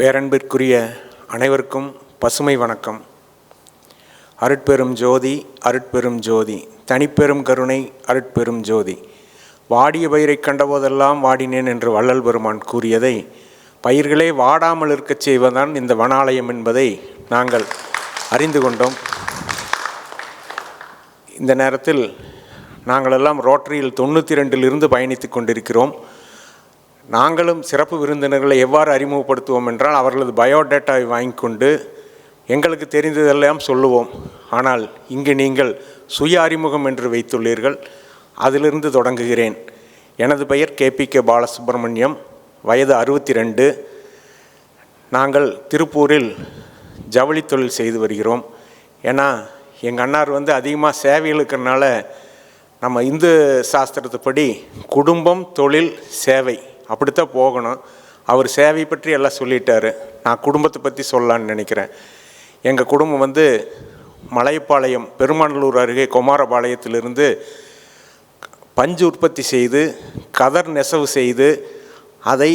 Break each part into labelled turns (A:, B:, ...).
A: பேரன்பிற்குரிய அனைவருக்கும் பசுமை வணக்கம். அருட்பெரும் ஜோதி அருட்பெரும் ஜோதி தனிப்பெரும் கருணை அருட்பெரும் ஜோதி. வாடிய பயிரைக் கண்டபோதெல்லாம் வாடினேன் என்று வள்ளல் பெருமான் கூறியதை பயிர்களே வாடாமல் இருக்கச் செய்வதுதான் இந்த வனாலயம் என்பதை நாங்கள் அறிந்து கொண்டோம். இந்த நேரத்தில் நாங்களெல்லாம் ரோட்டரியில் தொண்ணூற்றி ரெண்டிலிருந்து பயணித்து கொண்டிருக்கிறோம். நாங்களும் சிறப்பு விருந்தினர்களை எவ்வாறு அறிமுகப்படுத்துவோம் என்றால் அவர்களது பயோடேட்டாவை வாங்கி கொண்டு எங்களுக்கு தெரிந்ததெல்லாம் சொல்லுவோம். ஆனால் இங்கு நீங்கள் சுய அறிமுகம் என்று வைத்துள்ளீர்கள். அதிலிருந்து தொடங்குகிறேன். எனது பெயர் கேபிகே பாலசுப்ரமணியம். வயது அறுபத்தி ரெண்டு நாங்கள் திருப்பூரில் ஜவுளி தொழில் செய்து வருகிறோம். ஏன்னா எங்கள் அண்ணார் வந்து அதிகமாக சேவையில் இருக்கிறனால நம்ம இந்து சாஸ்திரத்துப்படி குடும்பம் தொழில் சேவை அப்படித்தான் போகணும். அவர் சேவை பற்றி எல்லாம் சொல்லிட்டாரு. நான் குடும்பத்தை பற்றி சொல்லலான்னு நினைக்கிறேன். எங்கள் குடும்பம் வந்து மலைப்பாளையம் பெருமாநல்லூர் அருகே குமாரபாளையத்திலிருந்து பஞ்சு உற்பத்தி செய்து கதர் நெசவு செய்து அதை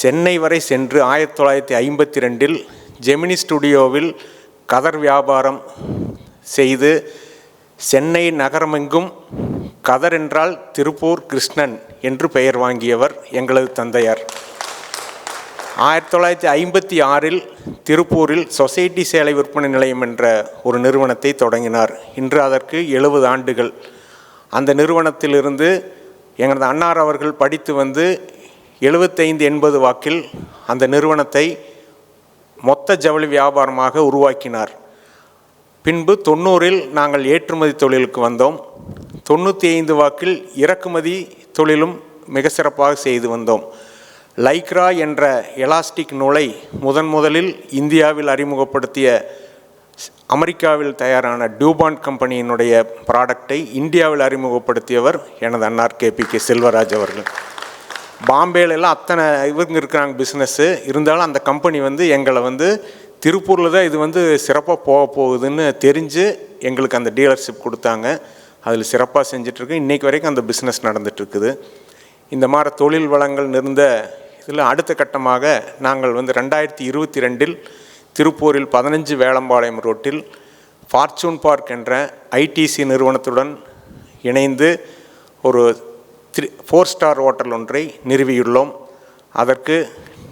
A: சென்னை வரை சென்று ஆயிரத்தி தொள்ளாயிரத்தி ஐம்பத்தி ரெண்டில் ஜெமினி ஸ்டுடியோவில் கதர் வியாபாரம் செய்து சென்னை நகரமெங்கும் கதர் என்றால் திருப்பூர் கிருஷ்ணன் என்று பெயர் வாங்கியவர் எங்களது தந்தையார். ஆயிரத்தி தொள்ளாயிரத்தி ஐம்பத்தி ஆறில் திருப்பூரில் சொசைட்டி சேலை விற்பனை நிலையம் என்ற ஒரு நிறுவனத்தை தொடங்கினார். இன்று அதற்கு எழுபது ஆண்டுகள். அந்த நிறுவனத்திலிருந்து எங்களது அன்னார் அவர்கள் படித்து வந்து எழுபத்தைந்து எண்பது வாக்கில் அந்த நிறுவனத்தை மொத்த ஜவுளி வியாபாரமாக உருவாக்கினார். பின்பு தொண்ணூறில் நாங்கள் ஏற்றுமதி தொழிலுக்கு வந்தோம். தொண்ணூற்றி ஐந்து வாக்கில் இறக்குமதி தொழிலும் மிக சிறப்பாக செய்து வந்தோம். லைக்ரா என்ற எலாஸ்டிக் நூலை முதன் முதலில் இந்தியாவில் அறிமுகப்படுத்திய அமெரிக்காவில் தயாரான டியூபாண்ட் கம்பெனியினுடைய ப்ராடக்டை இந்தியாவில் அறிமுகப்படுத்தியவர் எனது அன்னார் கேபி கே செல்வராஜ் அவர்கள். பாம்பேலெல்லாம் அத்தனை இவங்க இருக்கிறாங்க பிஸ்னஸ்ஸு இருந்தாலும் அந்த கம்பெனி வந்து எங்களை வந்து திருப்பூரில் தான் இது வந்து சிறப்பாக போக போகுதுன்னு தெரிஞ்சு எங்களுக்கு அந்த டீலர்ஷிப் கொடுத்தாங்க. அதில் சிறப்பாக செஞ்சிட்ருக்கு. இன்றைக்கு வரைக்கும் அந்த பிஸ்னஸ் நடந்துகிட்ருக்குது இந்த மாதிரி தொழில் வளங்கள் நிறந்த இதில் அடுத்த கட்டமாக நாங்கள் வந்து ரெண்டாயிரத்தி இருபத்தி ரெண்டில் திருப்பூரில் பதினஞ்சு வேளம்பாளையம் ரோட்டில் ஃபார்ச்சூன் பார்க் என்ற ஐடிசி நிறுவனத்துடன் இணைந்து ஒரு த்ரீ ஃபோர் ஸ்டார் ஹோட்டல் ஒன்றை நிறுவியுள்ளோம். அதற்கு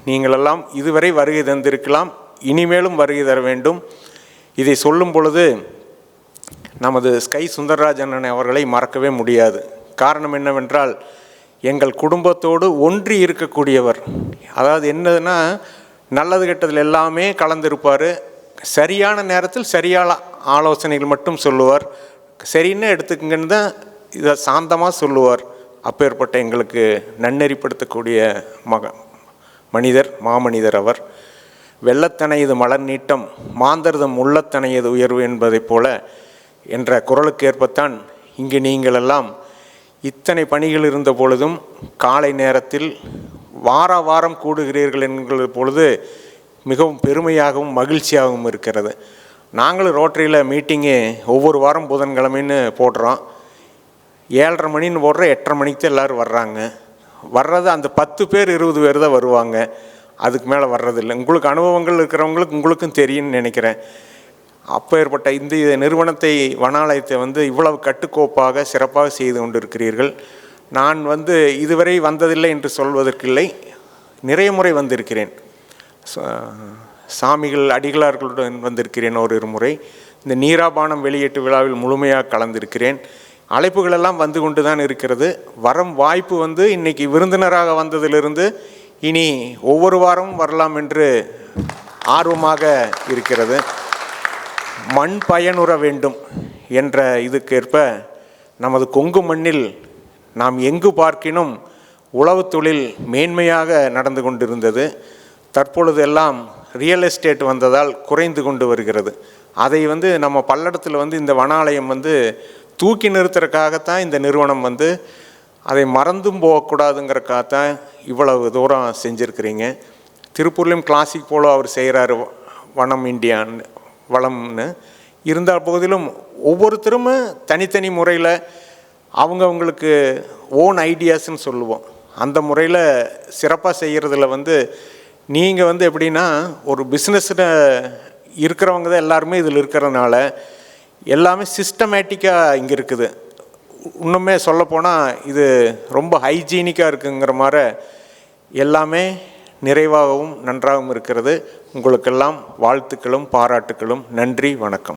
A: நீங்களெல்லாம் இதுவரை வருகை தந்திருக்கலாம். இனிமேலும் வருகை தர வேண்டும். இதை சொல்லும் பொழுது நமது ஸ்கை சுந்தரராஜன் அவர்களை மறக்கவே முடியாது. காரணம் என்னவென்றால் எங்கள் குடும்பத்தோடு ஒன்றி இருக்கக்கூடியவர். அதாவது என்னதுன்னா நல்லது கெட்டதில் எல்லாமே கலந்திருப்பார். சரியான நேரத்தில் சரியான ஆலோசனைகள் மட்டும் சொல்லுவார். சரின்னு எடுத்துக்கங்கன்னு தான் இதை சாந்தமாக சொல்லுவார். அப்பேற்பட்ட எங்களுக்கு நன்னெறிப்படுத்தக்கூடிய மக மனிதர் மாமனிதர் அவர். வெள்ளத்தனையது மலர் நீட்டம் மாந்தர்தம் உள்ளத்தனையது உயர்வு என்பதைப் போல என்ற குரலுக்கு ஏற்பத்தான் இங்கு நீங்களெல்லாம் இத்தனை பணிகள் இருந்த பொழுதும் காலை நேரத்தில் வார வாரம் கூடுகிறீர்கள் என்கிற பொழுது மிகவும் பெருமையாகவும் மகிழ்ச்சியாகவும் இருக்கிறது. நாங்களும் ரோட்டரியில் மீட்டிங்கு ஒவ்வொரு வாரம் புதன்கிழமைன்னு போடுறோம். ஏழரை மணின்னு போடுற எட்டரை மணிக்கு தான் எல்லோரும் வர்றாங்க. வர்றது அந்த பத்து பேர் இருபது பேர் தான் வருவாங்க. அதுக்கு மேலே வர்றதில்லை. உங்களுக்கு அனுபவங்கள் இருக்கிறவங்களுக்கு உங்களுக்கும் தெரியும்னு நினைக்கிறேன். அப்போ ஏற்பட்ட இந்த நிறுவனத்தை வனாலயத்தை வந்து இவ்வளவு கட்டுக்கோப்பாக சிறப்பாக செய்து கொண்டிருக்கிறீர்கள். நான் வந்து இதுவரை வந்ததில்லை என்று சொல்வதற்கில்லை. நிறைய முறை வந்திருக்கிறேன். சாமிகள் அடிகளார்களுடன் வந்திருக்கிறேன் ஒரு இரு முறை. இந்த நீராபானம் வெளியீட்டு விழாவில் முழுமையாக கலந்திருக்கிறேன். அழைப்புகளெல்லாம் வந்து கொண்டு தான் இருக்கிறது. வரம் வாய்ப்பு வந்து இன்றைக்கி விருந்தினராக வந்ததிலிருந்து இனி ஒவ்வொரு வாரமும் வரலாம் என்று ஆர்வமாக இருக்கிறது. மண் பயனுற வேண்டும் என்ற இதுக்கேற்ப நமது கொங்கு மண்ணில் நாம் எங்கு பார்க்கினும் உழவு தொழில் மேன்மையாக நடந்து கொண்டிருந்தது. தற்பொழுது எல்லாம் ரியல் எஸ்டேட் வந்ததால் குறைந்து கொண்டு வருகிறது. அதை வந்து நம்ம பல்லடத்தில் வந்து இந்த வனாலயம் வந்து தூக்கி நிறுத்துறதுக்காகத்தான் இந்த நிறுவனம் வந்து அதை மறந்தும் போகக்கூடாதுங்கிறக்காகத்தான் இவ்வளவு தூரம் செஞ்சுருக்கிறீங்க. திருப்பூர்லேயும் கிளாசிக் போல அவர் செய்கிறாரு வனம் இண்டியான்னு வளம்னு இருந்தால் போதிலும் ஒவ்வொருத்தரும் தனித்தனி முறையில் அவங்கவுங்களுக்கு ஓன் ஐடியாஸ்ன்னு சொல்லுவோம். அந்த முறையில் சிறப்பாக செய்கிறதுல வந்து நீங்கள் வந்து எப்படின்னா ஒரு பிஸ்னஸில் இருக்கிறவங்க தான் எல்லாருமே இதில் இருக்கிறதுனால எல்லாமே சிஸ்டமேட்டிக்காக இங்கே இருக்குது. இன்னுமே சொல்லப்போனால் இது ரொம்ப ஹைஜீனிக்காக இருக்குங்கிற மாதிரி எல்லாமே நிறைவாகவும் நன்றாகவும் இருக்கிறது. உங்களுக்கெல்லாம் வாழ்த்துக்களும் பாராட்டுக்களும். நன்றி வணக்கம்.